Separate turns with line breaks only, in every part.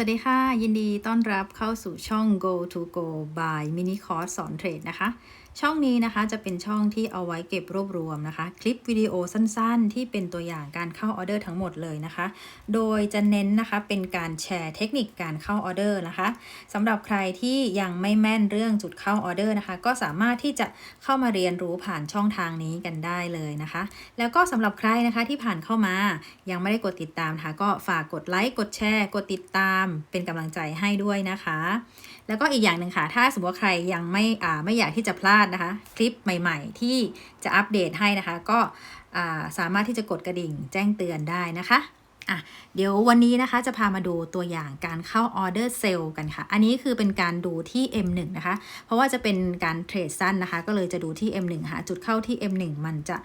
สวัสดีค่ะ ยินดีต้อนรับเข้าสู่ช่อง Go to Go by Mini Course สอนเทรดนะคะ ช่องนี้นะคะจะเป็นช่องที่เอาไว้เก็บรวบรวมนะคะ คลิปวิดีโอสั้นๆ ที่เป็นตัวอย่างการเข้าออเดอร์ทั้งหมดเลยนะคะ โดยจะเน้นนะคะเป็นการแชร์เทคนิคการเข้าออเดอร์นะคะสำหรับใครที่ยังไม่แม่นเรื่องจุดเข้าออเดอร์นะคะ ก็สามารถที่จะเข้ามาเรียนรู้ผ่านช่องทางนี้กันได้เลยนะคะ แล้วก็สำหรับใครนะคะที่ผ่านเข้ามายังไม่ได้กดติดตามนะคะก็ฝากกดไลค์กดแชร์ กดติดตาม เป็นกำลังใจให้ด้วยนะคะ แล้วก็อีกอย่างหนึ่งค่ะถ้าสมมติว่าใครยังไม่อ่าไม่อยากที่จะพลาดนะคะคลิปใหม่ ๆ ที่จะอัปเดตให้นะคะ ก็สามารถที่จะกดกระดิ่งแจ้งเตือนได้นะคะอะเดี๋ยววันนี้นะคะจะพามาดูตัวอย่างการเข้าออเดอร์เซลล์กันค่ะ อันนี้คือเป็นการดูที่ M1 นะคะ เพราะว่าจะเป็นการเทรดสั้นนะคะ ก็เลยจะดูที่ M1 หาจุดเข้าที่ M1 มันจะ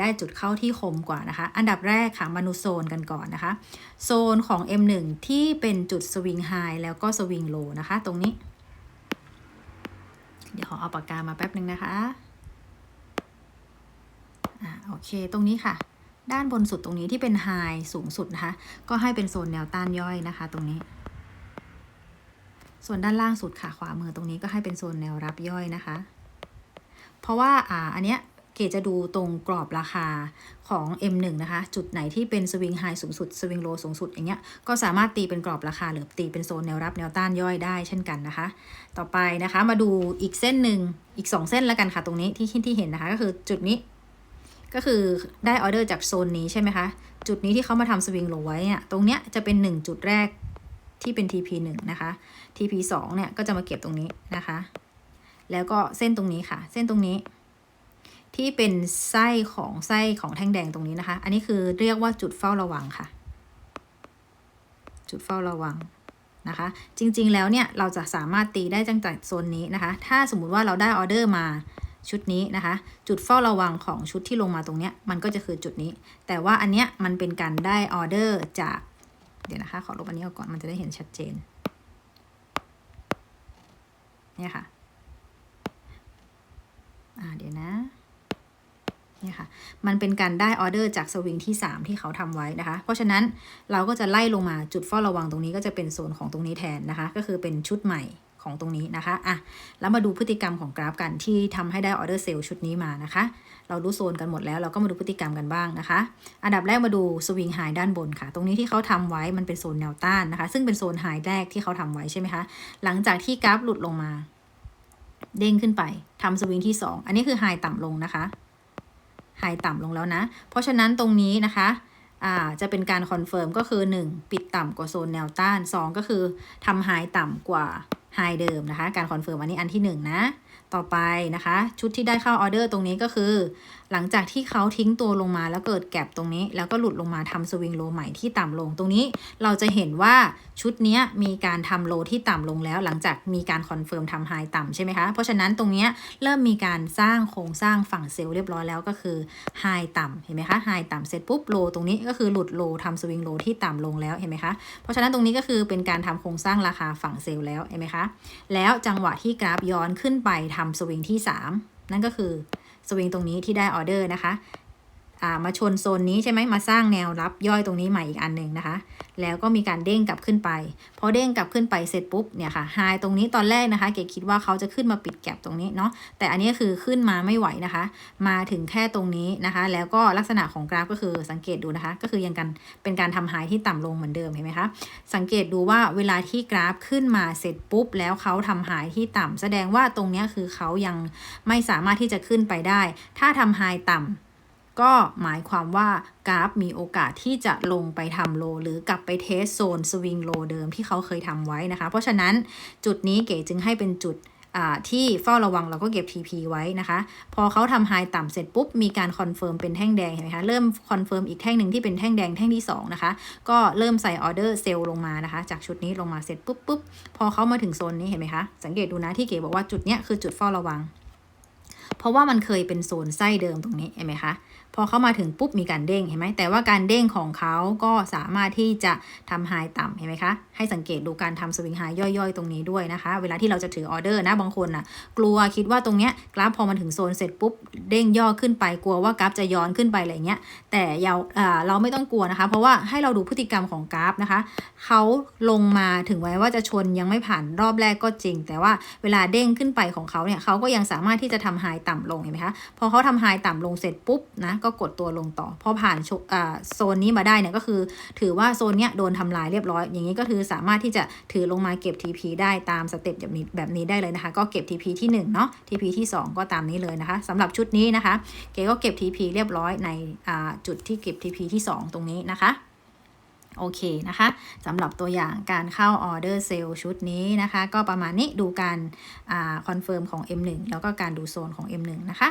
ได้จุดเข้าที่คมกว่านะคะ อันดับแรกค่ะมาดูโซนกันก่อนนะคะ โซนของ M1 ที่เป็นจุดสวิงไฮแล้วก็สวิงโลนะคะ ตรงนี้ เดี๋ยวขอเอาปากกามาแป๊บหนึ่งนะคะอ่าโอเค ตรงนี้ค่ะ ด้านบนสุดตรงนี้ที่เป็นไฮสูงสุดนะคะ ก็ให้เป็นโซนแนวต้านย่อยนะคะ ตรงนี้ ส่วนด้านล่างสุดค่ะ ขวามือตรงนี้ก็ให้เป็นโซนแนวรับย่อยนะคะ เพราะว่าอ่าอันเนี้ย กจะดูตรงกรอบราคาของ M1 นะคะ จุดไหนที่เป็นสวิงไฮสูงสุด สวิงโลสูงสุดอย่างเงี้ย ก็สามารถตีเป็นกรอบราคาหรือตีเป็นโซนแนวรับแนวต้านย่อยได้เช่นกันนะคะ ต่อไปนะคะมาดูอีกเส้นหนึ่งอีก 2 เส้นแล้วกันค่ะตรงนี้ที่ที่เห็นนะคะ ก็คือจุดนี้ ก็คือได้ออเดอร์จากโซนนี้ใช่ไหมคะ จุดนี้ที่เขามาทำสวิงโลไว้เนี่ยตรงเนี้ยจะเป็น 1 จุดแรกที่เป็น TP 1 นะคะ TP 2 เนี่ยก็จะมาเก็บตรงนี้นะคะ แล้วก็เส้นตรงนี้ค่ะ เส้นตรงนี้ ที่เป็นไส้ของไส้ของแท่งแดงตรงนี้นะคะ อันนี้คือเรียกว่าจุดเฝ้าระวังค่ะ จุดเฝ้าระวังนะคะ จริงๆแล้วเนี่ยเราจะสามารถตีได้จังจากโซนนี้นะคะ ถ้าสมมุติว่าเราได้ออเดอร์มาชุดนี้นะคะ จุดเฝ้าระวังของชุดที่ลงมาตรงเนี้ยมันก็จะคือจุดนี้ แต่ว่าอันเนี้ยมันเป็นการได้ออเดอร์จาก เดี๋ยวนะคะ ขอลบอันนี้ออกก่อนมันจะได้เห็นชัดเจนเนี่ยค่ะ อ่าเดี๋ยวนะ นี่ค่ะ มันเป็นการได้ออเดอร์จากสวิงที่ 3 ที่เขาทำไว้นะคะ เพราะฉะนั้นเราก็จะไล่ลงมาจุดเฝ้าระวังตรงนี้ก็จะเป็นโซนของตรงนี้แทนนะคะ ก็คือเป็นชุดใหม่ของตรงนี้นะคะอะแล้วมาดูพฤติกรรมของกราฟกันที่ทำให้ได้ออเดอร์เซลล์ชุดนี้มานะคะ เรารู้โซนกันหมดแล้วเราก็มาดูพฤติกรรมกันบ้างนะคะ อันดับแรกมาดูสวิงไฮด้านบนค่ะ ตรงนี้ที่เขาทำไว้มันเป็นโซนแนวต้านนะคะ ซึ่งเป็นโซนไฮแรกที่เขาทำไว้ใช่ไหมคะ หลังจากที่กราฟหลุดลงมา เด้งขึ้นไปทำสวิงที่ 2 อันนี้คือไฮต่ำลงนะคะ ไฮต่ำลงแล้วนะ เพราะฉะนั้นตรงนี้นะคะจะเป็นการคอนเฟิร์มก็คือ 1 ปิดต่ำกว่าโซนแนวต้าน 2 ก็คือทำไฮต่ำกว่าไฮเดิมนะคะ การคอนเฟิร์มอันนี้อันที่ 1 นะต่อไปนะคะ ชุดที่ได้เข้าออเดอร์ตรงนี้ก็คือ หลังจากที่เขาทิ้งตัวลงมาแล้วเกิดแก็บตรงนี้ แล้วก็หลุดลงมาทำสวิงโลใหม่ที่ต่ำลงตรงนี้เราจะเห็นว่าชุดนี้มีการทำโลที่ต่ำลงแล้ว หลังจากมีการคอนเฟิร์มทำไฮต่ำใช่ไหมคะ เพราะฉะนั้นตรงนี้เริ่มมีการสร้างโครงสร้างฝั่งเซลล์เรียบร้อยแล้วก็คือไฮต่ำเห็นไหมคะไฮต่ำเสร็จปุ๊บโลตรงนี้ก็คือหลุดโลทำสวิงโลที่ต่ำลงแล้วเห็นไหมคะเพราะฉะนั้นตรงนี้ก็คือเป็นการทำโครงสร้างราคาฝั่งเซลล์แล้วเห็นไหมคะแล้วจังหวะที่กราฟย้อนขึ้นไปทำสวิงที่ 3 นั่นก็คือสวิงตรงนี้ที่ได้ออเดอร์นะคะ มาชนโซนนี้ใช่ไหมมาสร้างแนวรับย่อยตรงนี้ใหม่อีกอันหนึ่งนะคะ แล้วก็มีการเด้งกลับขึ้นไป พอเด้งกลับขึ้นไปเสร็จปุ๊บเนี่ยค่ะไฮตรงนี้ตอนแรกนะคะ เกดคิดว่าเขาจะขึ้นมาปิดแก็บตรงนี้เนาะแต่อันนี้คือขึ้นมาไม่ไหวนะคะ มาถึงแค่ตรงนี้นะคะ แล้วก็ลักษณะของกราฟก็คือสังเกตดูนะคะ ก็คือยังกันเป็นการทำไฮที่ต่ำลงเหมือนเดิมเห็นไหมคะสังเกตดูว่าเวลาที่กราฟขึ้นมาเสร็จปุ๊บ แล้วเขาทำไฮที่ต่ำแสดงว่าตรงนี้คือเขายังไม่สามารถที่จะขึ้นไปได้ ถ้าทำไฮต่ำ ก็หมายความว่ากราฟมีโอกาสที่จะลงไปทำโล หรือกลับไปเทสโซนสวิงโลเดิมที่เขาเคยทำไว้นะคะ เพราะฉะนั้นจุดนี้เก๋จึงให้เป็นจุดที่เฝ้าระวังเราก็เก็บ TP ไว้นะคะ พอเขาทำไฮต่ำเสร็จปุ๊บ มีการคอนเฟิร์มเป็นแท่งแดงเห็นไหมคะเริ่มคอนเฟิร์มอีกแท่งหนึ่งที่เป็นแท่งแดงแท่งที่ 2 นะคะ ก็เริ่มใส่ออเดอร์เซลล์ลงมานะคะ จากชุดนี้ลงมาเสร็จปุ๊บปุ๊บพอเขามาถึงโซนนี้เห็นไหมคะสังเกตดูนะที่เก๋บอกว่าจุดเนี้ยคือจุดเฝ้าระวัง เพราะว่ามันเคยเป็นโซนไส้เดิมตรงนี้เห็นไหมคะพอเข้ามาถึงปุ๊บมีการเด้งเห็นไหมแต่ว่าการเด้งของเขาก็สามารถที่จะทำไฮต่ำเห็นไหมคะให้สังเกตดูการทำสวิงไฮย่อยๆ ตรงนี้ด้วยนะคะ เวลาที่เราจะถือออเดอร์นะบางคนน่ะ กลัวคิดว่าตรงเนี้ยกราฟพอมันถึงโซนเสร็จปุ๊บเด้งย่อขึ้นไปกลัวว่ากราฟจะย้อนขึ้นไปอะไรเงี้ยแต่เราเราไม่ต้องกลัวนะคะ เพราะว่าให้เราดูพฤติกรรมของกราฟนะคะเขาลงมาถึงแม้ว่าจะชนยังไม่ผ่านรอบแรกก็จริง แต่ว่าเวลาเด้งขึ้นไปของเขาเนี่ยเขาก็ยังสามารถที่จะทำไฮต่ำลงเห็นไหมคะพอเขาทำไฮต่ำลงเสร็จปุ๊บนะก็กดตัวลงต่อ พอผ่านโซนนี้มาได้เนี่ยก็คือ ถือว่าโซนเนี้ยโดนทำลายเรียบร้อย อย่างนี้ก็คือสามารถที่จะถือลงมาเก็บ TP ได้ตามสเต็ปแบบนี้แบบนี้ได้เลยนะคะ ก็เก็บ TP ที่1เนาะ TP ที่ 2 ก็ตามนี้เลยนะคะสำหรับชุดนี้นะคะ เก๋ก็เก็บ TP เรียบร้อยในจุดที่เก็บ TP ที่ 2 ตรงนี้นะคะโอเคนะคะสำหรับตัวอย่างการเข้าออเดอร์เซลล์ชุดนี้นะคะ ก็ประมาณนี้ดูการคอนเฟิร์มของ M1 แล้วก็การดูโซนของ M1 นะคะ